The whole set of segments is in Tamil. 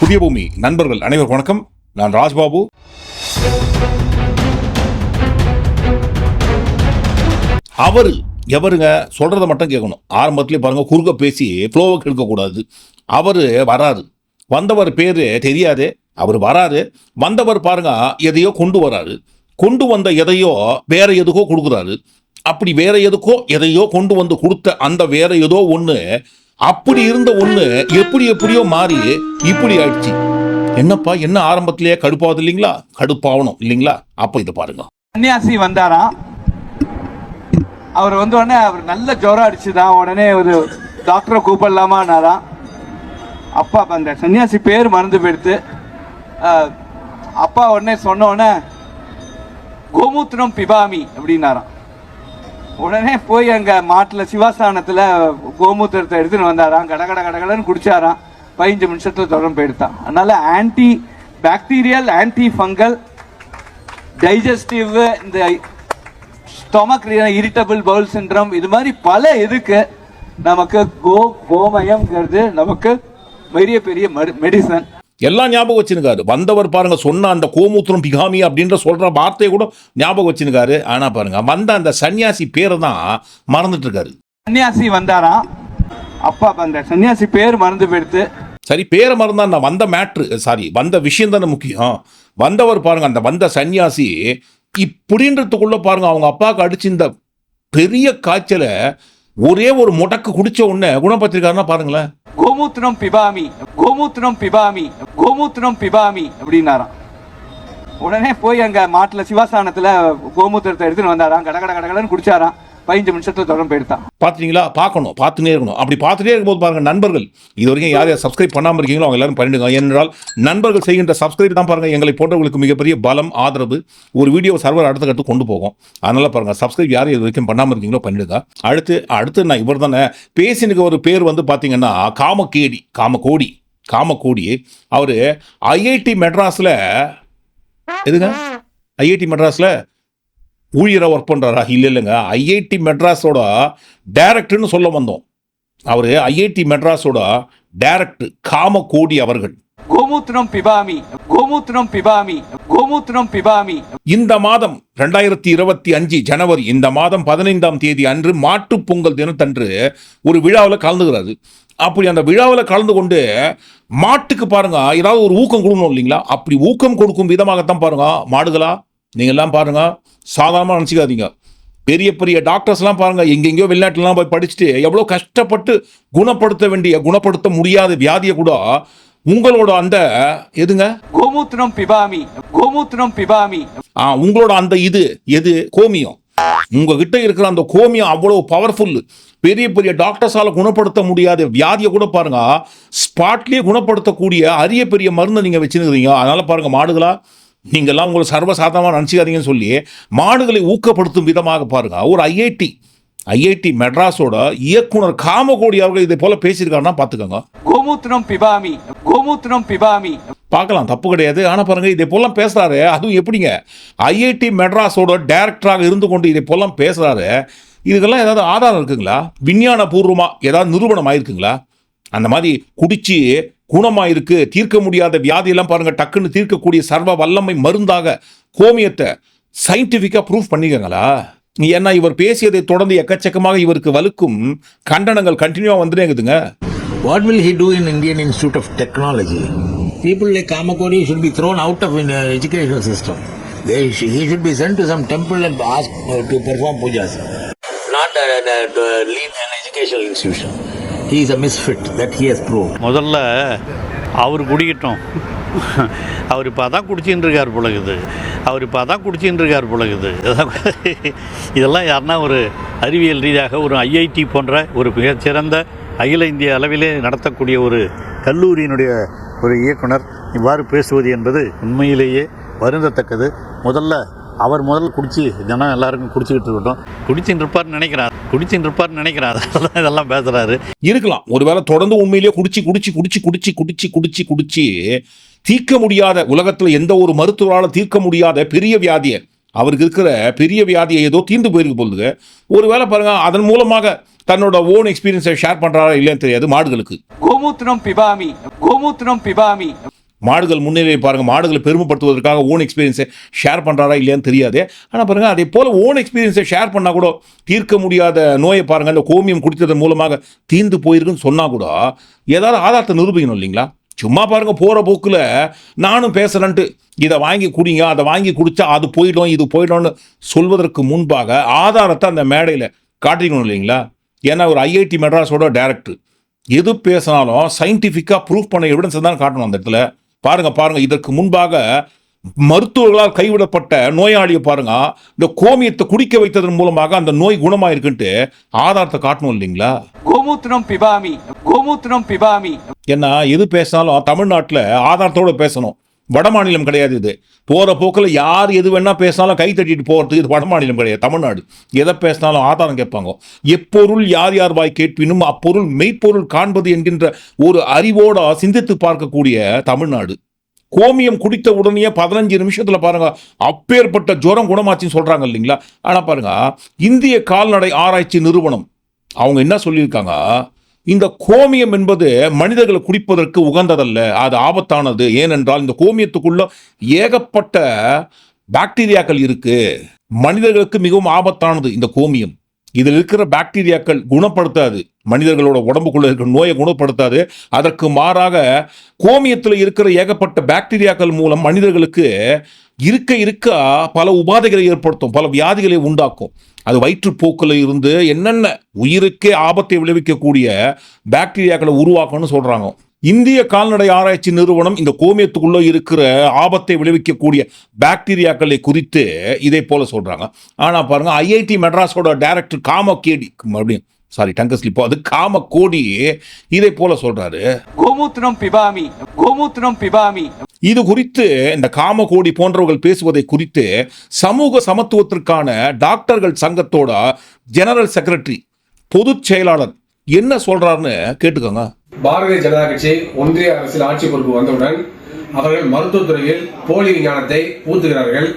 புதிய பூமி. நண்பர்கள் அனைவருக்கும் வணக்கம். நான் ராஜ்பாபு. அவர் எவருங்க? சொல்கிறத மட்டும் கேட்கணும். ஆரம்பத்திலே பாருங்க குறுக்க பேசி ஃப்ளோவை கெடுக்கக்கூடாது. அவர் வராரு. வந்தவர் பேர் தெரியாது. அவர் வராரு. வந்தவர் பாருங்க எதையோ கொண்டு வராரு. கொண்டு வந்த எதையோ வேற எதுக்கோ கொடுக்குறாரு. அப்படி வேற எதுக்கோ எதையோ கொண்டு வந்து கொடுத்த அந்த வேற ஏதோ ஒன்று அப்படி இருந்த ஒன்று எப்படி எப்படியோ மாறி இப்படி ஆயிடுச்சு. என்னப்பா என்ன ஆரம்பத்திலேயே கடுப்பாவது இல்லைங்களா? கடுப்பாகணும் இல்லைங்களா? அப்போ இதை பாருங்க. சன்னியாசி வந்தாராம். அவர் வந்த உடனே அவர் நல்ல ஜோரம் அடிச்சுதான் உடனே ஒரு டாக்டரை கூப்பிடலாமான்னாராம். அப்பா அந்த சன்னியாசி பேர் மறந்து போயிடுத்து. அப்பா உடனே சொன்ன உடனே கோமூத்திரம் பிபாமி அப்படின்னாராம். உடனே போய் அங்க மாட்டுல சிவாஸ்தானத்துல கோமூத்திரத்தை எடுத்துன்னு வந்தாராம். கடகட கடகடன்னு குடிச்சாராம். பதினஞ்சு நிமிஷத்துல தொடர்ந்து போயிடுத்தான் அதனால anti bacterial anti fungal digestive இந்த ஸ்டொமக் இரிட்டபிள் பவுல் சிண்ட்ரம் இது மாதிரி பல இதுக்கு நமக்கு கோ கோமயம்ங்கிறது நமக்கு பெரிய பெரிய மெடிசன் எல்லாம் ஞாபகம் வச்சுருக்காரு. வந்தவர் பாருங்க சொன்ன அந்த கோமூத்திரம் பிகாமி அப்படின்ற சொல்ற வார்த்தையை கூட ஞாபகம் வச்சுருக்காரு. ஆனா பாருங்க வந்த அந்த சன்னியாசி பேரை தான் மறந்துட்டு இருக்காரு சன்னியாசி வந்தாராம் அப்பா அந்த சன்னியாசி பேர் மறந்து போயிடுத்து. சரி பேரை மறந்தா நான் வந்த மேட்ரு சாரி வந்த விஷயம் தானே முக்கியம். வந்தவர் பாருங்க அந்த வந்த சன்னியாசி இப்படின்றதுக்குள்ள பாருங்க அவங்க அப்பாவுக்கு அடிச்சு இந்த பெரிய காய்ச்சலை ஒரே ஒரு முடக்கு குடிச்ச உடனே குணப்படுத்திருக்காருன்னா பாருங்களேன். கோமூத்திரம் பிபாமி கோமூத்திரம் பிபாமி கோமூத்திரம் பிபாமி அப்படின்னாராம். உடனே போய் அங்க மாட்டுல சிவாசானத்தில் கோமூத்திரத்தை எடுத்துன்னு வந்தாராம். கட கட கடகடன்னு குடிச்சாராம். பதினஞ்சு நிமிஷத்துல தொடர்ந்து போயிடுத்தான் பார்த்தீங்களா பார்க்கணும். பார்த்துட்டே இருக்கணும். அப்படி பார்த்துட்டே இருக்கும்போது பாருங்க நண்பர்கள் இது வரைக்கும் யார் யார் சப்ஸ்கிரைப் பண்ணாமல் இருக்கீங்களோ அவங்க எல்லாரும் பண்ணிடுங்க. ஏனென்றால் நண்பர்கள் செய்கின்ற சப்ஸ்கிரைப் தான் பாருங்க எங்களை போன்றவங்களுக்கு மிகப்பெரிய பலம் ஆதரவு ஒரு வீடியோ சர்வர் அடுத்த கட்டு கொண்டு போகும். அதனால பாருங்க சப்ஸ்கிரைப் யார் இது வரைக்கும் பண்ணாமல் இருக்கீங்களோ பண்ணிடுங்க. அடுத்து அடுத்து நான் இவர் தானே பேசினுக்கு ஒரு பேர் வந்து பார்த்தீங்கன்னா காமகேடி காமக்கோடி காமக்கோடி அவர் ஐஐடி மெட்ராஸில் எதுங்க? ஐஐடி மெட்ராஸில் ஊழியராக ஒர்க் பண்ணுறாரா இல்லை இல்லைங்க. ஐஐடி மெட்ராஸோட டைரக்டர்னு சொல்ல வந்தோம். அவர் ஐஐடி மெட்ராஸோட டைரக்டர் காமகோடி அவர்கள். கோமூத்திரம் பிபாமி கோமூத்திரம் பிபாமி கோமூத்திரம் பிபாமி. இந்த மாதம் ரெண்டாயிரத்தி இருபத்தி அஞ்சு ஜனவரி இந்த மாதம் பதினைந்தாம் தேதி அன்று மாட்டுப் பொங்கல் தினத்தன்று ஒரு விழாவில் கலந்துக்கிறாரு அப்படி அந்த விழாவில் கலந்து கொண்டு மாட்டுக்கு பாருங்க ஏதாவது ஒரு ஊக்கம் கொடுக்கணும் இல்லைங்களா? அப்படி ஊக்கம் கொடுக்கும் விதமாகத்தான் பாருங்க. மாடுகளா நீங்க எல்லாம் பாருங்க. சாதாரணமாக நினச்சிக்காதீங்க. பெரிய பெரிய டாக்டர்ஸ்லாம் பாருங்க எங்கெங்கேயோ வெளிநாட்டுலலாம் போய் படிச்சுட்டு எவ்வளோ கஷ்டப்பட்டு குணப்படுத்த வேண்டிய குணப்படுத்த முடியாத வியாதியை கூட உங்களோட அந்த எதுங்க? கோமூத்திரம் பிபாமி கோமூத்திரம் பிபாமி. ஆ உங்களோட அந்த இது எது? கோமியம். உங்ககிட்ட இருக்கிற அந்த கோமியம் அவ்வளவு பவர்ஃபுல் பெரிய பெரிய டாக்டர்ஸால குணப்படுத்த முடியாத வியாதியை கூட பாருங்க. ஸ்பாட்லயே குணப்படுத்தக்கூடிய அரிய பெரிய மருந்தை நீங்க வச்சுருக்கிறீங்க. அதனால பாருங்க மாடுகளா நீங்கெல்லாம் உங்களை சர்வசாதாரணமாக நினச்சிக்காதீங்கன்னு சொல்லி மாடுகளை ஊக்கப்படுத்தும் விதமாக பாருங்க. ஒரு ஐஐடி ஐஐடி மெட்ராஸோட இயக்குனர் காமகோடி அவர்கள் இதை போல பேசியிருக்காருன்னா பார்த்துக்கோங்க. கோமூத்திரம் பிபாமி கோமூத்திரம் பிபாமி. பார்க்கலாம் தப்பு கிடையாது. ஆனால் பாருங்க இதை போலாம் பேசுறாரு. அதுவும் எப்படிங்க? ஐஐடி மெட்ராஸோட டைரக்டராக இருந்து கொண்டு இதை போலாம் பேசுறாரு. இதுக்கெல்லாம் ஏதாவது ஆதாரம் இருக்குங்களா? விஞ்ஞான பூர்வமா ஏதாவது நிரூபணம் ஆயிருக்குங்களா? அந்த மாதிரி குடிச்சு குணமாயிருக்கு தீர்க்க முடியாத வியாதியெல்லாம் பாருங்க டக்குன்னு தீர்க்கக்கூடிய சர்வ வல்லமை மருந்தாக கோமியத்தை சயின்டிஃபிக்காக ப்ரூஃப் பண்ணிக்கங்களா ஏன்னா இவர் பேசியதை தொடர்ந்து எக்கச்சக்கமாக இவருக்கு வலுக்கும் கண்டனங்கள் கண்டினியூவாக வந்துட்டே இருக்குதுங்க What will he do in Indian Institute of Technology? People like Kamakodi should be thrown out of in uh, education system. They sh- he should be sent to some temple and asked uh, to perform pujas. Is uh, uh, that lead an educational முதல்ல அவர் குடிக்கட்டும். அவர் இப்போ அதான் குடிச்சின்னு இருக்கார் பொழுகுது அவர் இப்போ அதான் குடிச்சின்னு இருக்கார் பொழுகுது இதெல்லாம் யாருன்னா ஒரு அறிவியல் ரீதியாக ஒரு ஐஐடி போன்ற ஒரு மிகச்சிறந்த அகில இந்திய அளவிலே நடத்தக்கூடிய ஒரு கல்லூரியினுடைய ஒரு இயக்குனர் இவ்வாறு பேசுவது என்பது உண்மையிலேயே வருந்தத்தக்கது. முதல்ல அவர் முதல்ல குடிச்சு தினம் எல்லாருக்கும் குடிச்சிக்கிட்டு இருக்கட்டும். குடிச்சின்னு இருப்பார்னு நினைக்கிறார். குடிச்சின்னு இருப்பார்னு நினைக்கிறார். அதனால தான் இதெல்லாம் பேசுகிறாரு இருக்கலாம். ஒருவேளை தொடர்ந்து உண்மையிலேயே குடிச்சு குடிச்சு குடிச்சு குடிச்சு குடிச்சு குடிச்சு குடிச்சு தீர்க்க முடியாத உலகத்துல எந்த ஒரு மருத்துவரால தீர்க்க முடியாத பெரிய வியாதியை அவருக்கு இருக்கிற பெரிய வியாதியை ஏதோ தீர்ந்து போயிருக்கு போகுது ஒருவேளை பாருங்க அதன் மூலமாக தன்னோட ஓன் எக்ஸ்பீரியன்ஸை ஷேர் பண்றாரா இல்லைன்னு தெரியாது மாடுகளுக்கு. கோமூத்திரம் பிபாமி கோமூத்திரம் பிபாமி. மாடுகள் முன்னேறி பாருங்கள் மாடுகளை பெருமைப்படுத்துவதற்காக ஓன் எக்ஸ்பீரியன்ஸை ஷேர் பண்ணுறாரா இல்லையான்னு தெரியாது. ஆனால் பாருங்கள் அதே போல் ஓன் எக்ஸ்பீரியன்ஸை ஷேர் பண்ணால் கூட தீர்க்க முடியாத நோயை பாருங்கள் அந்த கோமியம் குடித்ததன் மூலமாக தீர்ந்து போயிருக்குன்னு சொன்னால் கூட ஏதாவது ஆதாரத்தை நிரூபிக்கணும் இல்லைங்களா? சும்மா பாருங்க போகிற போக்கில் நானும் பேசுகிறேன்ட்டு இதை வாங்கி குடிங்க அதை வாங்கி குடித்தா அது போயிடும் இது போயிடும்னு சொல்வதற்கு முன்பாக ஆதாரத்தை அந்த மேடையில் காட்டிக்கணும் இல்லைங்களா? ஏன்னா ஒரு ஐஐடி மெட்ராஸோட டேரக்டர் எது பேசினாலும் சயின்டிஃபிக்காக ப்ரூஃப் பண்ண எவிடன்ஸ் தான் காட்டணும் அந்த இடத்துல. பாருங்க பாருங்க இதற்கு முன்பாக மருத்துவர்களால் கைவிடப்பட்ட நோயாளியை பாருங்க இந்த கோமியத்தை குடிக்க வைத்ததன் மூலமாக அந்த நோய் குணமாயிருக்குன்ட்டு ஆதாரத்தை காட்டணும் இல்லைங்களா? கோமூத்திரம் பிபாமி கோமூத்திரம் பிபாமி. ஏன்னா எது பேசினாலும் தமிழ்நாட்டில் ஆதாரத்தோட பேசணும். வட மாநிலம் கிடையாது இது. போகிற போக்கில் யார் எது வேணால் பேசினாலும் கை தட்டிட்டு போகிறதுக்கு இது வட மாநிலம் கிடையாது. தமிழ்நாடு. எதை பேசினாலும் ஆதாரம் கேட்பாங்க. எப்பொருள் யார் யார் வாய் கேட்பினும் அப்பொருள் மெய்ப்பொருள் காண்பது என்கின்ற ஒரு அறிவோட சிந்தித்து பார்க்கக்கூடிய தமிழ்நாடு. கோமியம் குடித்த உடனே பதினஞ்சு நிமிஷத்தில் பாருங்க அப்பேற்பட்ட ஜுரம் குணமாச்சுன்னு சொல்கிறாங்க இல்லைங்களா? ஆனால் பாருங்க இந்திய கால்நடை ஆராய்ச்சி நிறுவனம் அவங்க என்ன சொல்லியிருக்காங்க? இந்த கோமியம் என்பது மனிதர்களை குடிப்பதற்கு உகந்ததல்ல. அது ஆபத்தானது. ஏனென்றால் இந்த கோமியத்துக்குள்ள ஏகப்பட்ட பாக்டீரியாக்கள் இருக்கு. மனிதர்களுக்கு மிகவும் ஆபத்தானது இந்த கோமியம். இதில் இருக்கிற பாக்டீரியாக்கள் குணப்படுத்தாது. மனிதர்களோட உடம்புக்குள்ள இருக்கிற நோயை குணப்படுத்தாது. அதற்கு மாறாக கோமியத்தில் இருக்கிற ஏகப்பட்ட பாக்டீரியாக்கள் மூலம் மனிதர்களுக்கு இருக்க இருக்க பல உபாதைகளை ஏற்படுத்தும் பல வியாதிகளை உண்டாக்கும். அது வயிற்றுப்போக்கில் இருந்து என்னென்ன உயிருக்கே ஆபத்தை விளைவிக்கக்கூடிய பாக்டீரியாக்களை உருவாக்கணும்னு சொல்கிறாங்க இந்திய கால்நடை ஆராய்ச்சி நிறுவனம் இந்த கோமியத்துக்குள்ளே இருக்கிற ஆபத்தை விளைவிக்கக்கூடிய பாக்டீரியாக்களை குறித்து இதே போல் சொல்கிறாங்க ஆனால் பாருங்கள் ஐஐடி மெட்ராஸோட டைரக்டர் காம கேடி மறுபடியும் சாரி டங்க ஸ்லிப்போ அது காம கோடி இதே போல சொல்றாரு. கோமூத்திரம் பிபாமி கோமூத்திரம் பிபாமி இது குறித்து இந்த காமகோடி போன்றவர்கள் பேசுவதை குறித்து சமூக சமத்துவத்திற்கான டாக்டர்கள் சங்கத்தோட ஜெனரல் செக்ரட்டரி பொதுச் செயலாளர் என்ன சொல்றாருன்னு கேட்டுக்கோங்க. பாரதிய ஜனதா கட்சி ஒன்றிய அரசில் ஆட்சி பொறுப்பு வந்தவுடன் அவர்கள் மருத்துவத்துறையில் போலி விஞ்ஞானத்தை ஊத்துகிறார்கள்.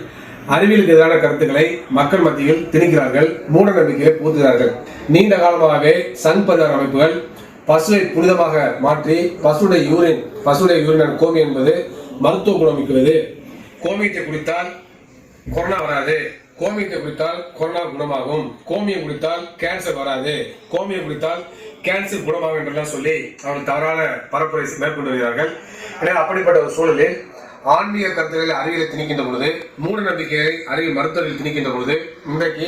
அறிவியலுக்கு எதிரான கருத்துக்களை மக்கள் மத்தியில் திணிக்கிறார்கள். மூட நம்பிக்கையை ஊத்துகிறார்கள் நீண்ட காலமாகவே சங் பரிவார அமைப்புகள் பசுவை புனிதமாக மாற்றி பசுடைய யூரின் பசுடைய யூரின் கோமி என்பது மருத்துவ குணம் மிக்கது. கோமியத்தை குடித்தால் கொரோனா வராது. கோமியத்தை குடித்தால் கொரோனா குணமாகும். கோமியம் குடித்தால் கேன்சர் வராது. கோமியம் குடித்தால் கேன்சர் குணமாகும் என்றெல்லாம் சொல்லி அவர்கள் தவறான பரப்புரை மேற்கொண்டு வருகிறார்கள். எனவே அப்படிப்பட்ட ஒரு சூழலில் ஆன்மீக கருத்துக்களை அருகில் திணிக்கின்ற பொழுது மூட நம்பிக்கையை அருகில் மருத்துவர்கள் திணிக்கின்ற பொழுது இன்றைக்கு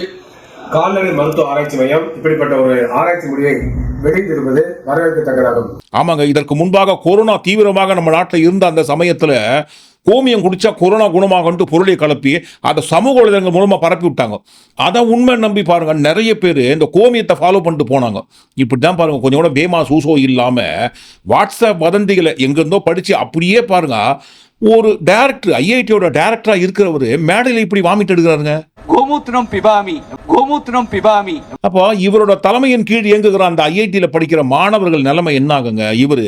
கால்நடை மருத்துவ ஆராய்ச்சி மையம் இப்படிப்பட்ட ஒரு ஆராய்ச்சி முடிவை வெடித்திருப்பது வரவேற்கத்தக்கதாகும் ஆமாங்க இதற்கு முன்பாக கொரோனா தீவிரமாக நம்ம நாட்டில் இருந்த அந்த சமயத்தில் கோமியம் குடிச்சா கொரோனா குணமாகன்ட்டு பொருளை கலப்பி அதை சமூக வலைதளங்கள் மூலமாக பரப்பி விட்டாங்க. அதை உண்மை நம்பி பாருங்க நிறைய பேர் இந்த கோமியத்தை ஃபாலோ பண்ணிட்டு போனாங்க. இப்படி தான் பாருங்க கொஞ்சம் கூட பேமா சூசோ இல்லாமல் வாட்ஸ்அப் வதந்திகளை எங்கேருந்தோ படித்து அப்படியே பாருங்க ஒரு டேரக்டர் ஐஐடியோட டேரக்டராக இருக்கிறவர் மேடையில் இப்படி வாமிட் எடுக்கிறாருங்க. கோமூத்திரம் பிபாமி கோமூத்திரம் பிபாமி. அப்போ இவரோட தலைமையின் கீழ் இயங்குகிற அந்த ஐஐடியில் படிக்கிற மாணவர்கள் நிலைமை என்ன ஆகுங்க இவர்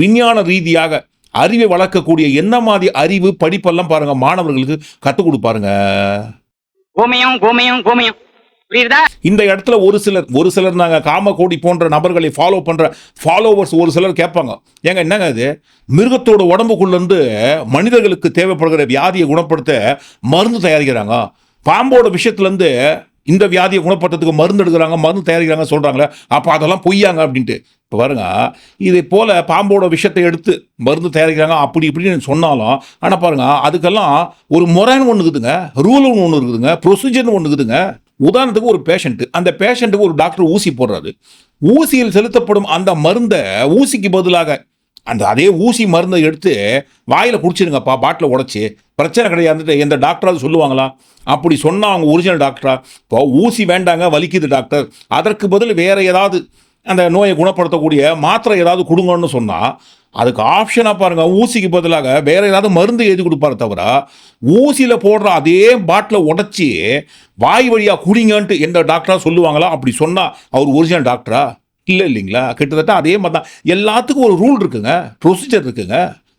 விஞ்ஞான ரீதியாக அறிவை வளர்க்கக்கூடிய என்ன மாதிரி அறிவு படிப்பெல்லாம் பாருங்க மாணவர்களுக்கு கற்றுக் கொடுப்பாருங்க. கோமியம் கோமியம் கோமியம். புரியுதா? இந்த இடத்துல ஒரு சிலர் ஒரு சிலர் நாங்கள் காமகோடி போன்ற நபர்களை ஃபாலோ பண்ணுற ஃபாலோவர்ஸ் ஒரு சிலர் கேட்பாங்க. ஏங்க என்னங்க அது மிருகத்தோட உடம்புக்குள்ளேருந்து மனிதர்களுக்கு தேவைப்படுகிற வியாதியை குணப்படுத்த மருந்து தயாரிக்கிறாங்க. பாம்போட விஷயத்துலேருந்து இந்த வியாதியை குணப்படுத்துறதுக்கு மருந்து எடுக்கிறாங்க மருந்து தயாரிக்கிறாங்க சொல்கிறாங்களே அப்போ அதெல்லாம் பொய்யாங்க அப்படின்ட்டு. இப்போ பாருங்க இதே போல் பாம்போட விஷயத்தை எடுத்து மருந்து தயாரிக்கிறாங்க அப்படி இப்படின்னு சொன்னாலும் ஆனால் பாருங்க அதுக்கெல்லாம் ஒரு முறைன்னு ஒன்று இருக்குதுங்க ரூல்னு ஒன்று இருக்குதுங்க ப்ரொசீஜர்னு ஒன்று இருக்குதுங்க. உதாரணத்துக்கு ஒரு பேஷண்ட்டு அந்த பேஷண்ட்டுக்கு ஒரு டாக்டர் ஊசி போடுறாரு. ஊசியில் செலுத்தப்படும் அந்த மருந்தை ஊசிக்கு பதிலாக அந்த அதே ஊசி மருந்தை எடுத்து வாயில் குடிச்சிருங்கப்பா பாட்டில் உடச்சி பிரச்சனை கிடையாது எந்த டாக்டராவது சொல்லுவாங்களா? அப்படி சொன்னால் அவங்க ஒரிஜினல் டாக்டரா இப்போ ஊசி வேண்டாங்க வலிக்குது டாக்டர் அதற்கு பதில் வேறு ஏதாவது அந்த நோயை குணப்படுத்தக்கூடிய மாத்திரை ஏதாவது கொடுங்கன்னு சொன்னால் அதுக்கு ஆப்ஷனாக பாருங்கள் ஊசிக்கு பதிலாக வேறு ஏதாவது மருந்து எழுதி கொடுப்பாரு தவிர ஊசியில் போடுற அதே பாட்டில் உடச்சி வாய் வழியாக குடிங்கன்ட்டு எந்த டாக்டராக சொல்லுவாங்களா? அப்படி சொன்னால் அவர் ஒரிஜினல் டாக்டரா இல்லை இல்லைங்களா? கிட்டத்தட்ட அதே மாதிரி தான் எல்லாத்துக்கும் ஒரு ரூல் இருக்குங்க ப்ரொசீஜர் இருக்குங்க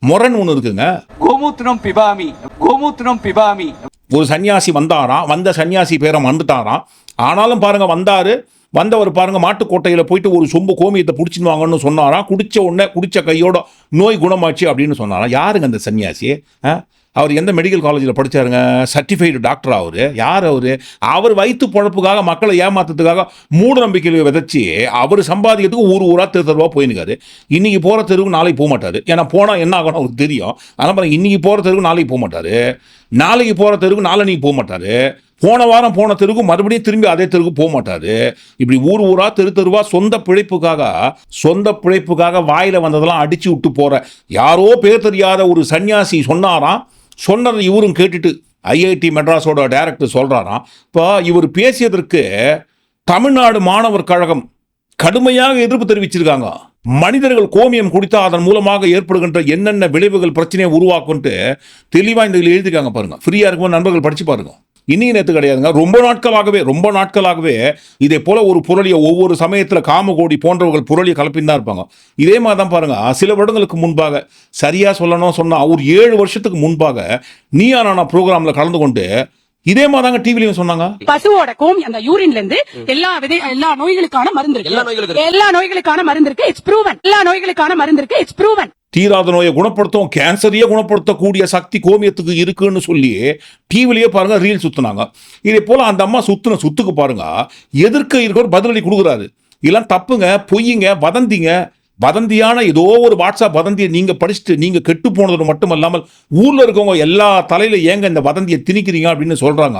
முரண் ஒன்று இருக்குங்க. கோமூத்திரம் பிபாமி கோமூத்திரம் பிபாமி. ஒரு சன்னியாசி வந்தாராம் வந்த சன்னியாசி பேரை மறந்துட்டாராம். ஆனாலும் பாருங்க வந்தாரு. வந்தவர் பாருங்க மாட்டுக்கோட்டையில் போயிட்டு ஒரு சொம்பு கோமியத்தை பிடிச்சின்னு வாங்கன்னு சொன்னாராம் குடிச்ச உடனே குடிச்ச கையோட நோய் குணமாச்சு அப்படின்னு சொன்னாராம் யாருங்க அந்த சன்னியாசி? ஆ? அவர் எந்த மெடிக்கல் காலேஜில் படிச்சாருங்க? சர்டிஃபைடு டாக்டர் அவர். யார் அவர்? அவர் வயிற்று பொழப்புக்காக மக்களை ஏமாத்துறதுக்காக மூட நம்பிக்கையை விதைச்சி அவர் சம்பாதிக்கிறதுக்கு ஊர் ஊராக தெரு தெருவாக போயிருக்காரு. இன்றைக்கி போகிற தெருவுக்கு நாளைக்கு போக மாட்டார். ஏன்னா போனால் என்ன ஆகணும் அவருக்கு தெரியும். அதனால் பாருங்க இன்றைக்கி போகிற தெருவுக்கு நாளைக்கு போக மாட்டார். நாளைக்கு போகிற தெருவுக்கு நாளன்னைக்கு போக மாட்டார். போன வாரம் போன தெருவுக்கு மறுபடியும் திரும்பி அதே தெருவுக்கு போக மாட்டாரு. இப்படி ஊர் ஊரா தெரு தெருவா சொந்த பிழைப்புக்காக சொந்த பிழைப்புக்காக வாயில வந்ததெல்லாம் அடிச்சு விட்டு போற. யாரோ பேர் தெரியாத ஒரு சன்னியாசி சொன்னாராம். சொன்னதை இவரும் கேட்டுட்டு ஐஐடி மெட்ராஸோட டைரக்டர் சொல்றாராம். இப்போ இவர் பேசியதற்கு தமிழ்நாடு மாணவர் கழகம் கடுமையாக எதிர்ப்பு தெரிவிச்சிருக்காங்க. மனிதர்கள் கோமியம் குடித்தா அதன் மூலமாக ஏற்படுகின்ற என்னென்ன விளைவுகள் பிரச்சனையை உருவாக்கும்ட்டு தெளிவாக இந்த இதில் எழுதிருக்காங்க பாருங்க. ஃப்ரீயாக இருக்கும்போது நண்பர்கள் படிச்சு பாருங்கள் இன்னைக்கு நேற்று கிடையாதுங்க. ரொம்ப நாட்களாகவே ரொம்ப நாட்களாகவே இதே போல ஒரு புரளியை ஒவ்வொரு சமயத்தில் காமகோடி போன்றவர்கள் புரளியை கலப்பின்னு தான் இருப்பாங்க. இதே மாதிரி தான் பாருங்க சில வருடங்களுக்கு முன்பாக சரியாக சொல்லணும் சொன்னால் ஒரு ஏழு வருஷத்துக்கு முன்பாக நீயா நானா ப்ரோக்ராமில் கலந்து கொண்டு இதே மாதிரி தாங்க டிவிலையும் சொன்னாங்க. பசுவோட கோமி அந்த யூரின்ல இருந்து எல்லா விதை எல்லா நோய்களுக்கான மருந்து இருக்கு. எல்லா நோய்களுக்கான மருந்து இருக்கு. இட்ஸ் ப்ரூவன் எல்லா நோய்களுக்கான மருந்து இருக்கு. இட்ஸ் ப்ரூவன் தீராத நோயை குணப்படுத்தும் கேன்சரையே குணப்படுத்தக்கூடிய சக்தி கோமியத்துக்கு இருக்குன்னு சொல்லி டிவிலேயே பாருங்க ரீல் சுத்துனாங்க. இதே போல அந்த அம்மா சுத்துன சுத்துக்கு பாருங்க எதிர்க்க இருக்கவர் பதிலடி கொடுக்குறாரு. இதெல்லாம் தப்புங்க பொய்யுங்க வதந்திங்க. வதந்தியான ஏதோ ஒரு வாட்ஸ்அப் வதந்தியை நீங்க படிச்சுட்டு நீங்க கெட்டு போனது மட்டும் இல்லாமல் ஊர்ல இருக்கவங்க எல்லா தலையில ஏங்க இந்த வதந்தியை திணிக்கிறீங்க அப்படின்னு சொல்றாங்க?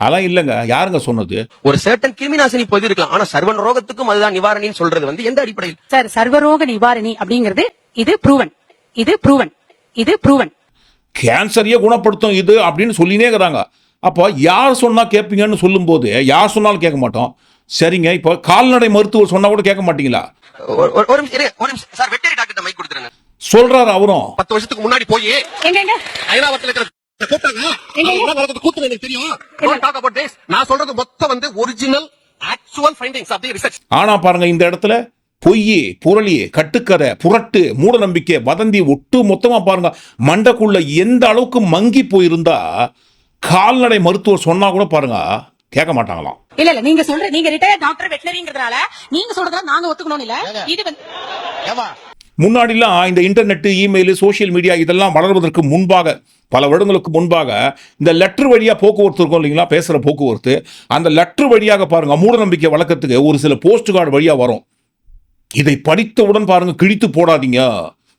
அதெல்லாம் இல்லைங்க. யாருங்க சொன்னது? ஒரு சர்டன் கிருமிநாசினி பொது இருக்கலாம். ஆனா சர்வ ரோகத்துக்கும் அதுதான் நிவாரணின்னு சொல்றது வந்து எந்த அடிப்படையில்? சார் சர்வரோக நிவாரணி அப்படிங்கிறது இது ப்ரூவன் இது ப்ரூவன் இது ப்ரூவன் கேன்சரையே குணப்படுத்தும் இது அப்படின்னு சொல்லினே இருக்கிறாங்க. அப்போ யார் சொன்னா கேட்பீங்கன்னு சொல்லும்போது யார் சொன்னாலும் கேட்க மாட்டோம். சரிங்க இப்போ கால்நடை மருத்துவர் சொன்னா கூட கேட்க மாட்டீங்களா? ஒரு- நிமிஷம் இருங்க, ஒரு நிமிஷம். சார் வெட்டரி டாக்டர் மைக் கொடுத்துருங்க. சொல்றாரு அவரும். பத்து வருஷத்துக்கு முன்னாடி போய் ஐராவத்தில் இருக்கிற எனக்கு தெரியும். நான் சொல்றது மொத்தம் வந்து original actual findings of the research ஆனா பாருங்க இந்த இடத்துல பொய் புரளி கட்டுக்கதை புரட்டு மூட நம்பிக்கை வதந்தி ஒட்டு மொத்தமா பாருங்க. மண்டக்குள்ள எந்த அளவுக்கு மங்கி போயிருந்தா கால்நடை மருத்துவர் சொன்னா கூட பாருங்க கேட்க மாட்டாங்களாம். இல்ல இல்ல நீங்க சொல்ற நீங்க ரிட்டையர் டாக்டர் வெட்டினரிங்கிறதுனால நீங்க சொல்றதெல்லாம் நாங்க ஒத்துக்கணும் இல்ல. இது வந்து முன்னாடிலாம் இந்த இன்டர்நெட் இமெயில் சோஷியல் மீடியா இதெல்லாம் வளர்வதற்கு முன்பாக பல வருடங்களுக்கு முன்பாக இந்த லெட்டர் வழியா போக்குவரத்து இருக்கும் இல்லைங்களா? பேசுற போக்குவரத்து. அந்த லெட்டர் வழியாக பாருங்க மூட நம்பிக்கை வழக்கத்துக்கு ஒரு சில போஸ்ட் கார்டு வழியா வரும். இதை படித்தவுடன் பாருங்க கிழித்து போடாதீங்க.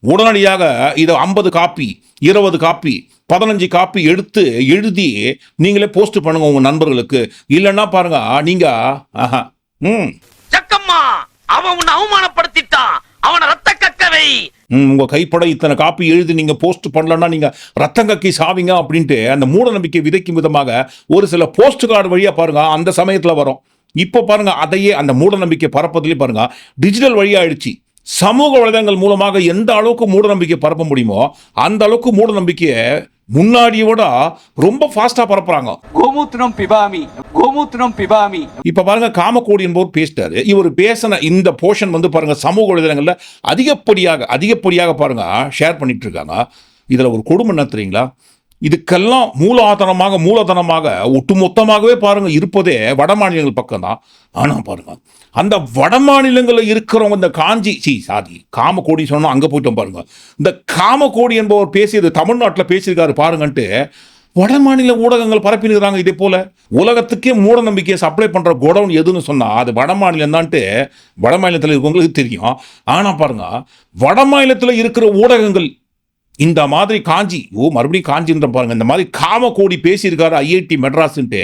உடனடியாக இதை ஐம்பது காப்பி இருபது காப்பி பதினஞ்சு காப்பி எடுத்து எழுதி நீங்களே போஸ்ட் பண்ணுங்க உங்க நண்பர்களுக்கு. இல்லைன்னா பாருங்க நீங்க ஆஹா ம். ஜக்கம்மா அவன் உன்னை அவமானப்படுத்திட்டான் அவனை ரத்த கக்கவை. உங்க கைப்பட இத்தனை காப்பி எழுதி நீங்க போஸ்ட் பண்ணலன்னா நீங்க ரத்தம் கக்கி சாவிங்க அப்படின்ட்டு அந்த மூட நம்பிக்கை விதைக்கும் விதமாக ஒரு சில போஸ்ட் கார்டு வழியா பாருங்க அந்த சமயத்துல வரும். இப்போ பாருங்க அதையே அந்த மூட நம்பிக்கை பரப்பதிலே பாருங்க டிஜிட்டல் வழியாயிடுச்சு சமூக வலைதளங்கள் மூலமாக எந்த அளவுக்கு மூட நம்பிக்கை பரப்ப முடியுமோ அந்த அளவுக்கு மூட நம்பிக்கையை முன்னாடியை விட ரொம்ப ஃபாஸ்டா பரப்புறாங்க. கோமூத்திரம் பிபாமி கோமூத்திரம் பிபாமி. இப்ப பாருங்க காமக்கோடி என்பவர் பேசிட்டாரு. இவர் பேசின இந்த போர்ஷன் வந்து பாருங்க சமூக வலைதளங்கள்ல அதிகப்படியாக அதிகப்படியாக பாருங்க ஷேர் பண்ணிட்டு இருக்காங்க இதுல ஒரு கொடுமை என்ன தெரியுங்களா? இதுக்கெல்லாம் மூலாதாரமாக மூலதனமாக ஒட்டுமொத்தமாகவே பாருங்க இருப்பதே வட மாநிலங்கள் பக்கம் தான் ஆனா பாருங்க அந்த வட மாநிலங்களில் இருக்கிறவங்க இந்த காஞ்சி சி சாதி காமக்கோடி சொன்னோம் அங்கே போயிட்டோம் பாருங்க. இந்த காமக்கோடி என்பவர் பேசியது தமிழ்நாட்டில் பேசியிருக்காரு பாருங்கன்ட்டு வட மாநில ஊடகங்கள் பரப்பினுக்கிறாங்க இதே போல். உலகத்துக்கே மூட நம்பிக்கையை சப்ளை பண்ணுற குடவுன் எதுன்னு சொன்னால் அது வட மாநிலம் தான்ட்டு வட மாநிலத்தில் இருக்கவங்களுக்கு தெரியும். ஆனால் பாருங்க வட மாநிலத்தில் இருக்கிற ஊடகங்கள் இந்த மாதிரி காஞ்சி ஓ மறுபடியும் காஞ்சின்ற பாருங்க இந்த மாதிரி காமக்கோடி பேசியிருக்காரு ஐஐடி மெட்ராஸ்ன்ட்டு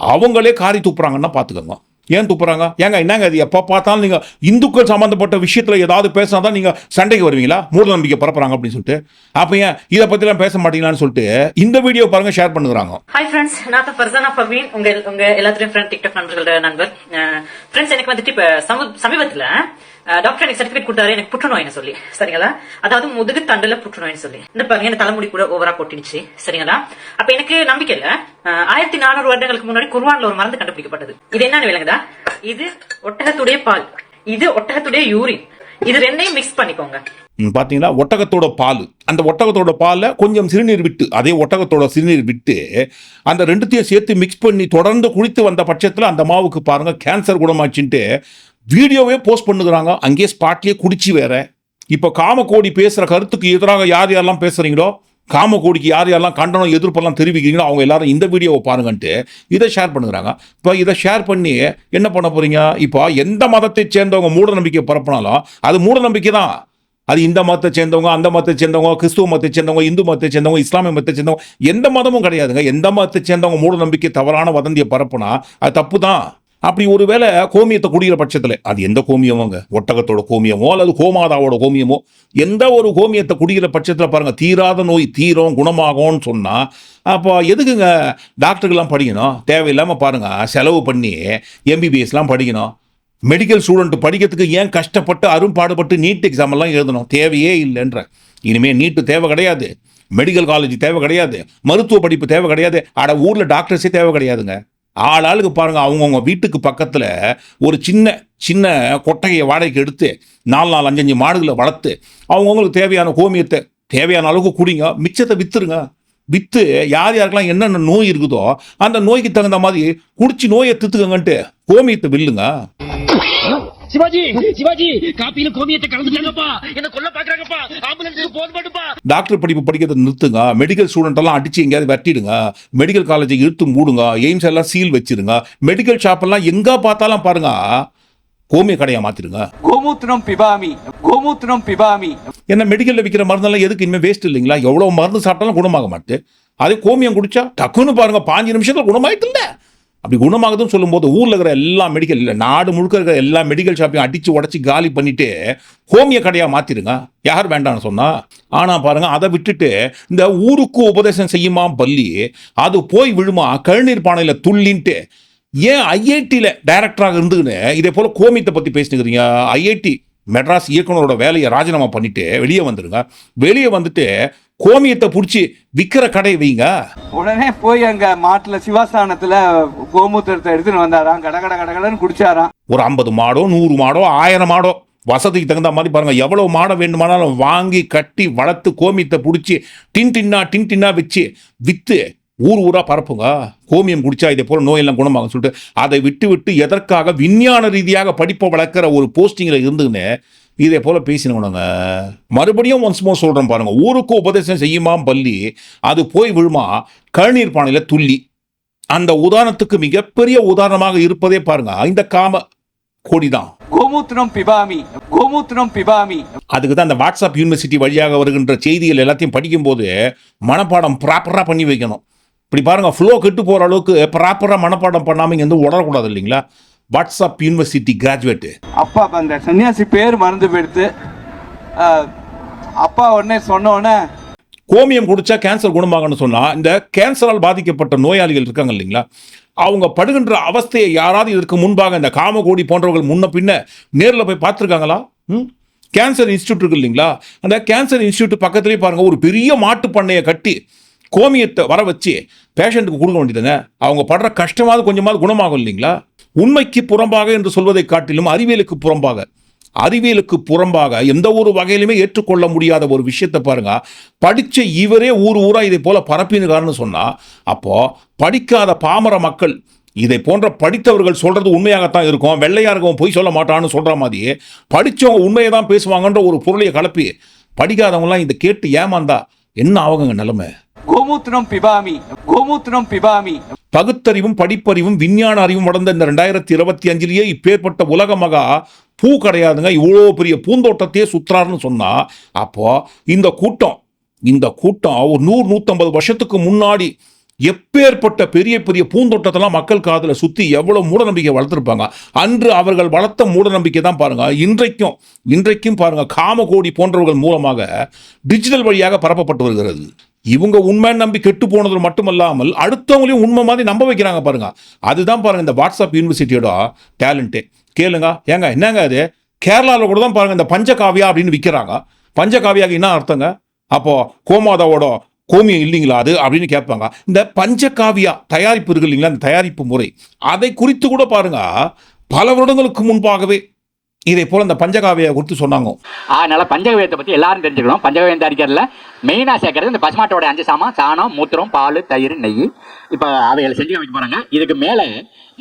அவங்களே காரி துப்புறாங்கன்னா பார்த்துக்கோங்க ஏன் துப்புறாங்க? ஏங்க என்னங்க அது எப்போ பார்த்தாலும் நீங்கள் இந்துக்கள் சம்மந்தப்பட்ட விஷயத்தில் ஏதாவது பேசினா தான் நீங்கள் சண்டைக்கு வருவீங்களா? மூட நம்பிக்கை பரப்புறாங்க அப்படின்னு சொல்லிட்டு. அப்போ ஏன் இதை பற்றிலாம் பேச மாட்டீங்களான்னு சொல்லிட்டு இந்த வீடியோ பாருங்க ஷேர் பண்ணுறாங்க. ஹாய் ஃப்ரெண்ட்ஸ் நான் ஃபர்சானா பர்வீன் உங்கள் உங்க ஃப்ரெண்ட் டிக்டாக் நண்பர்களோட நண்பர். ஃப்ரெண்ட்ஸ் எனக்கு வந்துட்டு இப்ப சமீபத்தில் சமீபத்துல டாக்டர் எனக்கு சர்டிபிகேட் கொடுத்தாரு எனக்கு புற்றுநோய்னு சொல்லி. சரிங்களா? அதாவது முதுகு தண்டுல புற்றுநோய்னு சொல்லி. இந்த பாருங்க இந்த தலைமுடி கூட ஓவரா கொட்டிடுச்சு. சரிங்களா? அப்ப எனக்கு நம்பிக்கை இல்ல. ஆயிரத்தி நானூறு வருடங்களுக்கு முன்னாடி குர்வான்ல ஒரு மருந்து கண்டுபிடிக்கப்பட்டது. இது என்னன்னு விளங்குதா? இது ஒட்டகத்துடைய பால். இது ஒட்டகத்துடைய யூரின் இது ரெண்டையும் மிக்ஸ் பண்ணிக்கோங்க. ம், பாத்தீங்களா? ஒட்டகத்தோட பால். அந்த ஒட்டகத்தோட பாலை கொஞ்சம் சிறுநீர் விட்டு அதே ஒட்டகத்தோட சிறுநீர் விட்டு அந்த ரெண்டுத்தையும் சேர்த்து மிக்ஸ் பண்ணி தொடர்ந்து குளித்து வந்த பட்சத்தில் அந்த மாவுக்கு பாருங்க கேன்சர் குணமாச்சுன்ட்டு வீடியோவே போஸ்ட் பண்ணுகிறாங்க. அங்கேயே ஸ்பாட்லேயே குடிச்சு வேற. இப்போ காமக்கோடி பேசுகிற கருத்துக்கு எதிராக யார் யாரெல்லாம் பேசுகிறீங்களோ காமக்கோடிக்கு யார் யாரெல்லாம் கண்டனம் எதிர்ப்பெல்லாம் தெரிவிக்கிறீங்களோ அவங்க எல்லாரும் இந்த வீடியோவை பாருங்கன்ட்டு இதை ஷேர் பண்ணுறாங்க இப்போ இதை ஷேர் பண்ணி என்ன பண்ண போகிறீங்க இப்போ எந்த மதத்தை சேர்ந்தவங்க மூட நம்பிக்கை பரப்பினாலும் அது மூட நம்பிக்கை தான். அது இந்த மதத்தை சேர்ந்தவங்க அந்த மதத்தை சேர்ந்தவங்க கிறிஸ்துவ மதத்தை சேர்ந்தவங்க இந்து மதத்தை சேர்ந்தவங்க இஸ்லாமிய மதத்தை சேர்ந்தவங்க எந்த மதமும் கிடையாதுங்க. எந்த மதத்தை சேர்ந்தவங்க மூட நம்பிக்கை தவறான வதந்தியை பரப்புனா அது தப்பு தான். அப்படி ஒருவேளை கோமியத்தை குடிக்கிற பட்சத்தில் அது எந்த கோமியமோங்க? ஒட்டகத்தோட கோமியமோ அல்லது கோமாதாவோட கோமியமோ எந்த ஒரு கோமியத்தை குடிக்கிற பட்சத்தில் பாருங்கள் தீராத நோய் தீரும் குணமாகும்னு சொன்னால் அப்போ எதுக்குங்க டாக்டருக்கெல்லாம் படிக்கணும்? தேவையில்லாமல் பாருங்கள் செலவு பண்ணி எம்பிபிஎஸ்லாம் படிக்கணும். மெடிக்கல் ஸ்டூடெண்ட் படிக்கிறதுக்கு ஏன் கஷ்டப்பட்டு அரும்பாடுபட்டு நீட் எக்ஸாம் எல்லாம் எழுதணும்? தேவையே இல்லைன்ற. இனிமேல் நீட்டு தேவை கிடையாது. மெடிக்கல் காலேஜ் தேவை கிடையாது. மருத்துவ படிப்பு தேவை கிடையாது. அட ஊரில் டாக்டர்ஸே தேவை கிடையாதுங்க. ஆள் ஆளுக்கு பாருங்க அவங்கவுங்க வீட்டுக்கு பக்கத்தில் ஒரு சின்ன சின்ன கொட்டகையை வாடகைக்கு எடுத்து நாலு நாலு அஞ்சஞ்சு மாடுகளை வளர்த்து அவங்கவுங்களுக்கு தேவையான கோமியத்தை தேவையான அளவுக்கு குடிங்க மிச்சத்தை வித்துருங்க. விற்று யார் யாருக்கெல்லாம் என்னென்ன நோய் இருக்குதோ அந்த நோய்க்கு தகுந்த மாதிரி குடிச்சு நோயை தித்துக்கங்கன்ட்டு கோமியத்தை வில்லுங்க. சிவாஜி சிவாஜி காப்பியில கோமியத்தை கலந்துட்டாங்கப்பா. என்ன கொல்ல பாக்குறாங்கப்பா ஆம்புலன்ஸுக்கு போன் பண்ணுப்பா டாக்டர் படிப்பு படிக்கிறத நிறுத்துங்க. மெடிக்கல் ஸ்டூடெண்ட் எல்லாம் அடிச்சு எங்கேயாவது வெட்டிடுங்க மெடிக்கல் காலேஜை இழுத்து மூடுங்க. எய்ம்ஸ் எல்லாம் சீல் வச்சிருங்க. மெடிக்கல் ஷாப் எல்லாம் எங்க பார்த்தாலும் பாருங்க. கோமிய கடையா மாத்திருங்க கோமூத்திரம் பிபாமி. கோமூத்திரம் பிபாமி. ஏன்னா மெடிக்கல்ல விற்கிற மருந்தெல்லாம் எதுக்கு? இனிமேல் வேஸ்ட் இல்லைங்களா? எவ்வளவு மருந்து சாப்பிட்டாலும் குணமாக மாட்டு அதே கோமியம் குடிச்சா டக்குன்னு பாருங்க பாஞ்சு நிமிஷத்துல குணமாயிட்டு இல்ல அப்படி குணமாகுதுன்னு சொல்லும்போது ஊரில் இருக்கிற எல்லா மெடிக்கல் இல்லை நாடு முழுக்க இருக்கிற எல்லா மெடிக்கல் ஷாப்பையும் அடித்து உடச்சி காலி பண்ணிவிட்டு ஹோமிய கடையாக மாற்றிடுங்க யார் வேண்டாம்னு சொன்னால் ஆனால் பாருங்கள் அதை விட்டுட்டு இந்த ஊருக்கு உபதேசம் செய்யுமா பள்ளி அது போய் விழுமா? கழுநீர் பானையில் துள்ளின்ட்டு ஏன் ஐஐடியில் டைரக்டராக இருந்துக்கின்னு இதே போல் கோமியத்தை பற்றி பேசினுக்கிறீங்க? ஐஐடி மெட்ராஸ் இயக்குனரோட வேலையை ராஜினாமா பண்ணிவிட்டு வெளியே வந்துடுங்க வெளியே வந்துட்டு கோமியத்தை பிடிச்சி விற்கிற கடை வைங்க. உடனே போய் அங்க மாட்டுல சிவாஸ்தானத்துல கோமூத்திரத்தை எடுத்துன்னு வந்தாராம். கட கட கடகடன்னு குடிச்சாராம். ஒரு ஐம்பது மாடோ நூறு மாடோ ஆயிரம் மாடோ வசதிக்கு தகுந்த மாதிரி பாருங்க எவ்வளவு மாடை வேண்டுமானாலும் வாங்கி கட்டி வளர்த்து கோமியத்தை பிடிச்சி டின் டின்னா டின் டின்னா வச்சு வித்து ஊர் ஊரா பரப்புங்க. கோமியம் குடிச்சா இதே போல நோயெல்லாம் குணமாகும் சொல்லிட்டு அதை விட்டு விட்டு எதற்காக விஞ்ஞான ரீதியாக படிப்பை வளர்க்குற ஒரு போஸ்டிங்கில் இருந்துன்னு இதே போல பேசினவனுங்க. மறுபடியும் ஒன்ஸ் மோர் சொல்றேன் பாருங்க. ஊருக்கு உபதேசம் செய்யுமாம் பள்ளி அது போய் விழுமா? கழுநீர் பானையில துள்ளி. அந்த உதாரணத்துக்கு மிகப்பெரிய உதாரணமாக இருப்பதே பாருங்க. இந்த காம கொடிதான். கோமூத்திரம் பிபாமி கோமூத்திரம் பிபாமி. அதுக்கு தான் அந்த வாட்ஸ்அப் யூனிவர்சிட்டி வழியாக வருகின்ற செய்திகள் எல்லாத்தையும் படிக்கும்போது மனப்பாடம் ப்ராப்பராக பண்ணி வைக்கணும். இப்படி பாருங்க ஃப்ளோ கெட்டு போகிற அளவுக்கு ப்ராப்பராக மனப்பாடம் பண்ணாமல் இங்கே வந்து உடறக்கூடாது இல்லைங்களா? WhatsApp university graduate. அப்பா அந்த சன்னியாசி பேர் மறந்து போயிடுத்து. அப்பா உடனே சொன்ன உடனே கோமியம் குடிச்சா கேன்சர் குணமாகணும்னு சொன்னால் இந்த கேன்சரால் பாதிக்கப்பட்ட நோயாளிகள் இருக்காங்க இல்லைங்களா? அவங்க படுகின்ற அவஸ்தையை யாராவது இதற்கு முன்பாக இந்த காமகோடி போன்றவர்கள் முன்ன பின்ன நேரில் போய் பார்த்துருக்காங்களா? கேன்சர் இன்ஸ்டியூட் இருக்கு இல்லைங்களா? அந்த கேன்சர் இன்ஸ்டியூட் பக்கத்துலேயே பாருங்க ஒரு பெரிய மாட்டு பண்ணையை கட்டி கோமியத்தை வர வச்சு பேஷண்ட்டுக்கு கொடுக்க வேண்டியதுங்க அவங்க படுற கஷ்டமாவது கொஞ்சமாவது குணமாகும் இல்லைங்களா? உண்மைக்கு புறம்பாக என்று சொல்வதை காட்டிலும் அறிவியலுக்கு புறம்பாக அறிவியலுக்கு புறம்பாக எந்த ஒரு வகையிலுமே ஏற்றுக்கொள்ள முடியாத ஒரு விஷயத்தை பாருங்க. படித்த இவரே ஊர் ஊராக இதை போல பரப்பினுக்காருன்னு சொன்னால் அப்போது படிக்காத பாமர மக்கள் இதை போன்ற படித்தவர்கள் சொல்கிறது உண்மையாகத்தான் இருக்கும். வெள்ளையாக இருக்கவன் பொய் சொல்ல மாட்டான்னு சொல்கிற மாதிரி படித்தவங்க உண்மையை தான் பேசுவாங்கன்ற ஒரு பொருளையை கலப்பி படிக்காதவங்களாம் இதை கேட்டு ஏமாந்தா என்ன ஆகுங்க நிலமை? கோமூத்திரம் பிபாமி கோமூத்திரம் பிபாமி. பகுத்தறிவும் படிப்பறிவும் விஞ்ஞான அறிவும் வளர்ந்த இந்த ரெண்டாயிரத்தி இருபத்தி அஞ்சிலேயே இப்பேற்பட்ட உலக மகா பூ கிடையாதுங்க. இவ்வளோ பெரிய பூந்தோட்டத்தையே சுத்துறாருன்னு சொன்னால் அப்போது இந்த கூட்டம் இந்த கூட்டம் ஒரு நூறு நூற்றம்பது வருஷத்துக்கு முன்னாடி எப்பேற்பட்ட பெரிய பெரிய பூந்தோட்டத்தெல்லாம் மக்கள் காதில் சுற்றி எவ்வளோ மூடநம்பிக்கை வளர்த்துருப்பாங்க. அன்று அவர்கள் வளர்த்த மூடநம்பிக்கை தான் பாருங்கள் இன்றைக்கும் இன்றைக்கும் பாருங்கள் காமகோடி போன்றவர்கள் மூலமாக டிஜிட்டல் வழியாக பரப்பப்பட்டு வருகிறது. இவங்க உண்மை நம்பி கெட்டு போனது மட்டுமல்லாமல் அடுத்தவங்களையும் உண்மை மாதிரி நம்ப வைக்கிறாங்க பாருங்க. அதுதான் பாருங்க இந்த வாட்ஸ்அப் யூனிவர்சிட்டியோட டேலண்ட்டு கேளுங்க. ஏங்க என்னங்க அது? கேரளாவில் கூட தான் பாருங்க இந்த பஞ்சகாவியா அப்படின்னு விற்கிறாங்க பஞ்சகாவியாக்கு என்ன அர்த்தங்க? அப்போ கோமாதாவோட கோமியம் இல்லைங்களா அது அப்படின்னு கேட்பாங்க. இந்த பஞ்சகாவியா தயாரிப்பு இருக்கு இல்லைங்களா? இந்த தயாரிப்பு முறை. அதை குறித்து கூட பாருங்க. பல வருடங்களுக்கு முன்பாகவே இதை போல இந்த பஞ்சகாவியை குறித்து சொன்னாங்க. அதனால பஞ்சகவியத்தை பத்தி எல்லாரும் தெரிஞ்சுக்கணும். பஞ்சகவியம் தயாரிக்கிறதுல மெயினா சேர்க்கறது இந்த பசுமாட்டோட அஞ்சு சாமான் சாணம் மூத்திரம் பால் தயிர் நெய். இப்ப அவைகளை செஞ்சு வைக்க போறாங்க. இதுக்கு மேல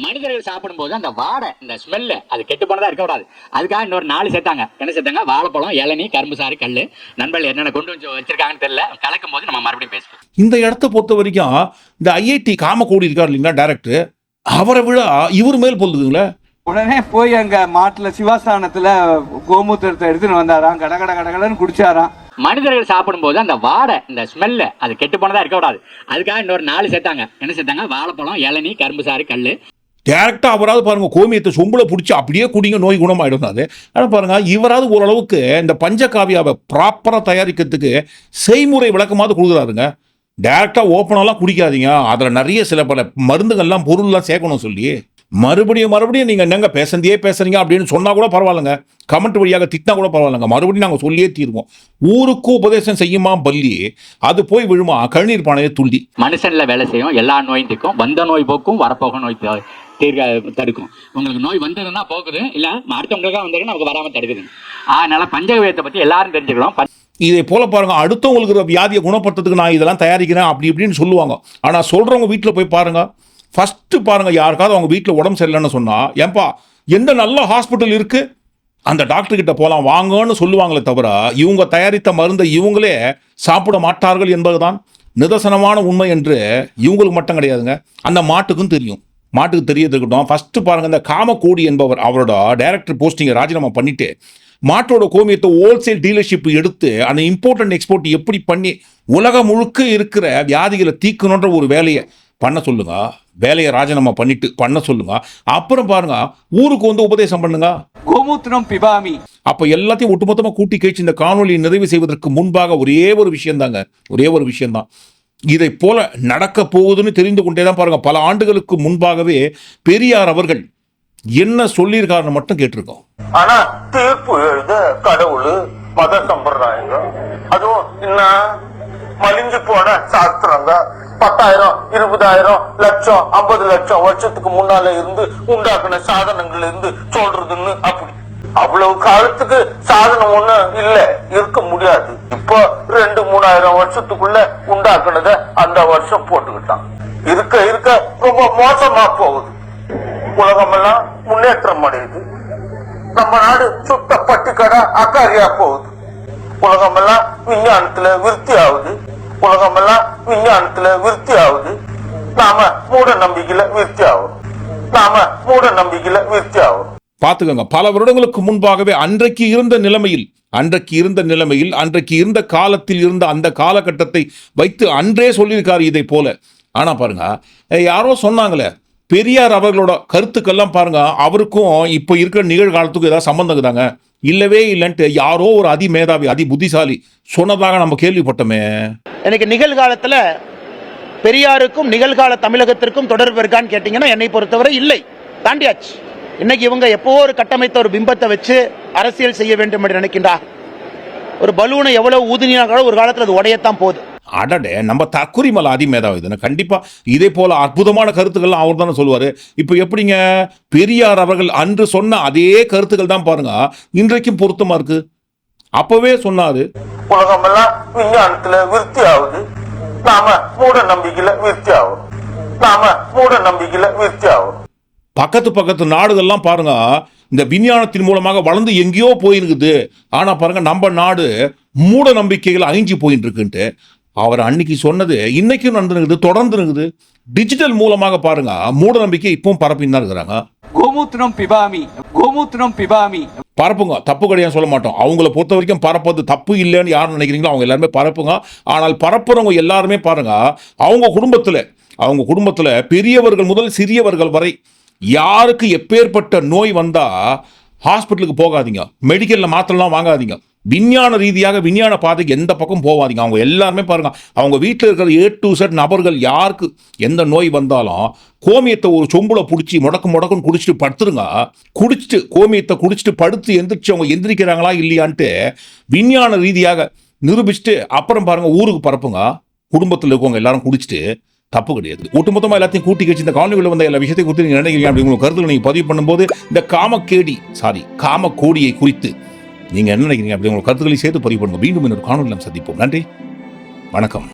மனிதர்கள் சாப்பிடும்போது அந்த வாடை இந்த ஸ்மெல்லு அது கெட்டு போனதா இருக்கக்கூடாது. அதுக்காக இன்னொரு நாலு சேர்த்தாங்க. என்ன சேர்த்தாங்க? வாழைப்பழம் இளநீ கரும்பு சாறு கல். நண்பர்கள் என்னென்ன கொண்டு வந்து வச்சிருக்காங்கன்னு தெரியல. கலக்கும் போது நம்ம மறுபடியும் பேசுவோம் இந்த இடத்த பொறுத்த வரைக்கும் இந்த ஐஐடி காமக்கோடி இருக்கார் இல்லைங்களா டேரக்டர் அவரை விட இவர் மேல் பொழுதுங்களே உடனே போய் அங்க மாட்டுல சிவாஸ்தானத்துல கோமூத்திரத்தை எடுத்துன்னு வந்தாராம். கட கட கடகடன்னு குடிச்சாராம். மனிதர்கள் சாப்பிடும்போது அந்த வாடை இந்த ஸ்மெல்லு அது கெட்டு போனதா இருக்கக்கூடாது அதுக்காக இன்னொரு நாலு சேர்த்தாங்க. என்ன சேர்த்தாங்க? வாழைப்பழம் இளநீ கரும்பு சாறு கல் டேரக்டா அவராது பாருங்க கோமியத்தை சொம்புல பிடிச்சி அப்படியே குடிங்க நோய் குணமாயிடும் அது. ஆனால் பாருங்க இவராது ஓரளவுக்கு இந்த பஞ்சகாவியாவை ப்ராப்பராக தயாரிக்கிறதுக்கு செய்முறை விளக்கமாவது கொடுக்குறாருங்க. டேரக்டா ஓப்பனெல்லாம் குடிக்காதீங்க. அதில் நிறைய சில பல மருந்துகள்லாம் பொருள்லாம் சேர்க்கணும் சொல்லி. மறுபடியும் மறுபடியும் நீங்கள் என்னங்க பேசுறதையே பேசுறீங்க அப்படின்னு சொன்னால் கூட பரவாயில்லைங்க. கமெண்ட் வழியாக திட்டினா கூட பரவாயில்லைங்க. மறுபடியும் நாங்கள் சொல்லியே தீருவோம். ஊருக்கு உபதேசம் செய்யுமா பள்ளி அது போய் விழுமா? கழுநீர் பானையை துள்ளி. மனுஷன்ல வேலை செய்யும். எல்லா நோயும் தீர்க்கும் வந்த நோய் போக்கும் வரப்போக நோய் தீர்க்க தடுக்கும். உங்களுக்கு நோய் வந்ததுன்னா போகுது. இல்ல அடுத்தவங்களுக்காக வந்ததுன்னா நமக்கு வராம தடுக்குது. அதனால பஞ்சகவியத்தை பத்தி எல்லாரும் தெரிஞ்சுக்கணும். ப- இதை போல பாருங்க. அடுத்தவங்களுக்கு வியாதியை குணப்படுத்துறதுக்கு நான் இதெல்லாம் தயாரிக்கிறேன். அப்படி இப்படின்னு சொல்லுவாங்க. ஆனால் சொல்றவங்க வீட்டில் போய் பாருங்க. ஃபஸ்ட்டு பாருங்கள் யாருக்காவது அவங்க வீட்டில் உடம்பு சரியில்லைன்னு சொன்னால் ஏன்பா எந்த நல்ல ஹாஸ்பிட்டல் இருக்குது அந்த டாக்டர் போகலாம் வாங்கன்னு சொல்லுவாங்களே தவிர இவங்க தயாரித்த மருந்தை இவங்களே சாப்பிட மாட்டார்கள் என்பதுதான் நிதர்சனமான உண்மை என்று இவங்களுக்கு மட்டும் கிடையாதுங்க. அந்த மாட்டுக்கும் தெரியும். மாட்டுக்கு தெரியறது இருக்கட்டும். ஃபஸ்ட்டு பாருங்கள் இந்த காமக்கோடி என்பவர் அவரோட டைரக்டர் போஸ்டிங்கை ராஜினாமா பண்ணிவிட்டு மாட்டோட கோமியத்தை ஹோல்சேல் டீலர்ஷிப் எடுத்து அந்த இம்போர்ட் அண்ட் எக்ஸ்போர்ட் எப்படி பண்ணி உலகம் முழுக்க இருக்கிற வியாதிகளை தீக்கணுன்ற ஒரு வேலையை பண்ண சொல்லுங்கள் வேலையை ராஜினாமா பண்ணிட்டு பண்ண சொல்லுங்க. அப்புறம் பாருங்க ஊருக்கு வந்து உபதேசம் பண்ணுங்க. கோமூத்திரம் பிபாமி. அப்ப எல்லாத்தையும் ஒட்டுமொத்தமா கூட்டி கழிச்சு இந்த காணொலியை நிறைவு செய்வதற்கு முன்பாக ஒரே ஒரு விஷயம் தாங்க ஒரே ஒரு விஷயம்தான். இதை போல நடக்க போகுதுன்னு தெரிந்து கொண்டே தான் பாருங்க பல ஆண்டுகளுக்கு முன்பாகவே பெரியார் அவர்கள் என்ன சொல்லியிருக்காருன்னு மட்டும் கேட்டிருக்கோம். ஆனா தீர்ப்பு எழுத கடவுள் மத சம்பிரதாயங்க. அதுவும் என்ன? மலிஞ்சு போன சாஸ்திரங்க. பத்தாயிரம் இருபதாயிரம் லட்சம் ஐம்பது லட்சம் வருஷத்துக்கு முன்னால இருந்து உண்டாக்குன சாதனங்கள் இருந்து சொல்றதுன்னு அப்படி. அவ்வளவு காலத்துக்கு சாதனம் ஒண்ணு இல்ல இருக்க முடியாது. இப்போ ரெண்டு மூணாயிரம் வருஷத்துக்குள்ள உண்டாக்குனத அந்த வருஷம் போட்டுக்கிட்டான். இருக்க இருக்க ரொம்ப மோசமா போகுது. உலகமெல்லாம் முன்னேற்றம் அடையுது. நம்ம நாடு சுத்த பட்டிக்கடை அக்காரியா போகுது. உலகமெல்லாம் விஞ்ஞானத்துல விருத்தி ஆகுது. உலகமெல்லாம் விஞ்ஞானத்துல விருத்தி ஆகுது. நாம மூட நம்பிக்கையில விருத்தி ஆகும் நாம மூட நம்பிக்கையில விருத்தி ஆகும் பார்த்துக்கோங்க பல வருடங்களுக்கு முன்பாகவே அன்றைக்கு இருந்த நிலைமையில் அன்றைக்கு இருந்த நிலைமையில் அன்றைக்கு இருந்த காலத்தில் இருந்த அந்த காலகட்டத்தை வைத்து அன்றே சொல்லியிருக்காரு இதை போல. ஆனா பாருங்க யாரோ சொன்னாங்களே பெரியார் அவர்களோட கருத்துக்கெல்லாம் பாருங்க அவருக்கும் இப்போ இருக்கிற நிகழ்காலத்துக்கும் ஏதாவது சம்பந்தம் தாங்க இல்லவே இல்லைன்ட்டு யாரோ ஒரு அதி மேதாவி அதி புத்திசாலி சொன்னதாக நம்ம கேள்விப்பட்டோமே. எனக்கு நிகழ்காலத்தில் பெரியாருக்கும் நிகழ்கால தமிழகத்திற்கும் தொடர்பு இருக்கான்னு கேட்டிங்கன்னா என்னை பொறுத்தவரை இல்லை. தாண்டியாச்சு. இன்னைக்கு இவங்க எப்போ ஒரு கட்டமைத்த ஒரு பிம்பத்தை வச்சு அரசியல் செய்ய வேண்டும் என்று நினைக்கின்றார் ஒரு பலூனை எவ்வளவு ஊதினா ஒரு காலத்தில் அது உடையத்தான் போகுது. அடடே நம்ம தக்குரிமலை அதிமேதாவி தானே? கண்டிப்பா இதே போல அற்புதமான கருத்துக்கள்லாம் அவர் தானே சொல்லுவாரு. இப்போ எப்படிங்க? பெரியார் அவர்கள் அன்று சொன்ன அதே கருத்துக்கள் தான் பாருங்க. இன்றைக்கும் பொருத்தமா இருக்கு? அப்பவே சொன்னாரு. உலகமெல்லாம் விஞ்ஞானத்துல விருத்தி ஆகுது. நாம மூட நம்பிக்கையில விருத்தி ஆகும் நாம மூட நம்பிக்கையில விருத்தி ஆகும் பக்கத்து பக்கத்து நாடுகள்லாம் பாருங்க. இந்த விஞ்ஞானத்தின் மூலமாக வளர்ந்து எங்கேயோ போயிருக்குது. ஆனா பாருங்க நம்ம நாடு மூட நம்பிக்கைகள் அழிஞ்சு போயிட்டு இருக்குன்ட்டு அவர் அன்னைக்கு சொன்னது இன்னைக்கும் நடந்துருக்குது தொடர்ந்து இருக்குது டிஜிட்டல் மூலமாக பாருங்க. மூட நம்பிக்கை இப்பவும் பரப்பின்னு தான் இருக்கிறாங்க. கோமூத்திரம் பிபாமி கோமூத்திரம் பிபாமி. பரப்புங்க. தப்பு கிடையாது சொல்ல மாட்டோம். அவங்கள பொறுத்த வரைக்கும் பரப்பது தப்பு இல்லைன்னு யார் நினைக்கிறீங்களோ அவங்க எல்லாருமே பரப்புங்க. ஆனால் பரப்புறவங்க எல்லாருமே பாருங்க அவங்க குடும்பத்தில் அவங்க குடும்பத்தில் பெரியவர்கள் முதல் சிறியவர்கள் வரை யாருக்கு எப்பேற்பட்ட நோய் வந்தா ஹாஸ்பிட்டலுக்கு போகாதீங்க. மெடிக்கலில் மாத்திரலாம் வாங்காதீங்க. விஞ்ஞான ரீதியாக விஞ்ஞான பாதைக்கு எந்த பக்கம் போகாதீங்க அவங்க எல்லாருமே பாருங்க அவங்க வீட்டில் இருக்கிற ஏ டு செட் நபர்கள் யாருக்கு எந்த நோய் வந்தாலும் கோமியத்தை ஒரு சொம்புல பிடிச்சி முடக்கு முடக்குன்னு குடிச்சிட்டு படுத்துருங்க. குடிச்சிட்டு கோமியத்தை குடிச்சிட்டு படுத்து எந்திரிச்சு அவங்க எந்திரிக்கிறாங்களா இல்லையான்ட்டு விஞ்ஞான ரீதியாக நிரூபிச்சுட்டு அப்புறம் பாருங்க ஊருக்கு பரப்புங்க. குடும்பத்தில் இருக்கவங்க எல்லாரும் குடிச்சிட்டு தப்பு கிடையாது. ஒட்டுமொத்தமாக எல்லாத்தையும் கூட்டி கழிச்சு இந்த காணொலியில் வந்த எல்லா விஷயத்தை குறித்து நீங்கள் நினைக்கிறீங்க அப்படி உங்கள் கருத்துக்களை நீங்கள் பதிவு பண்ணும்போது இந்த காமக்கேடி சாரி காமக்கோடியை குறித்து நீங்கள் என்ன நினைக்கிறீங்க அப்படி உங்கள் கருத்துக்களை சேர்த்து பதிவு பண்ணுங்க. மீண்டும் இன்னொரு காணொலி நாம் சந்திப்போம். நன்றி. வணக்கம்.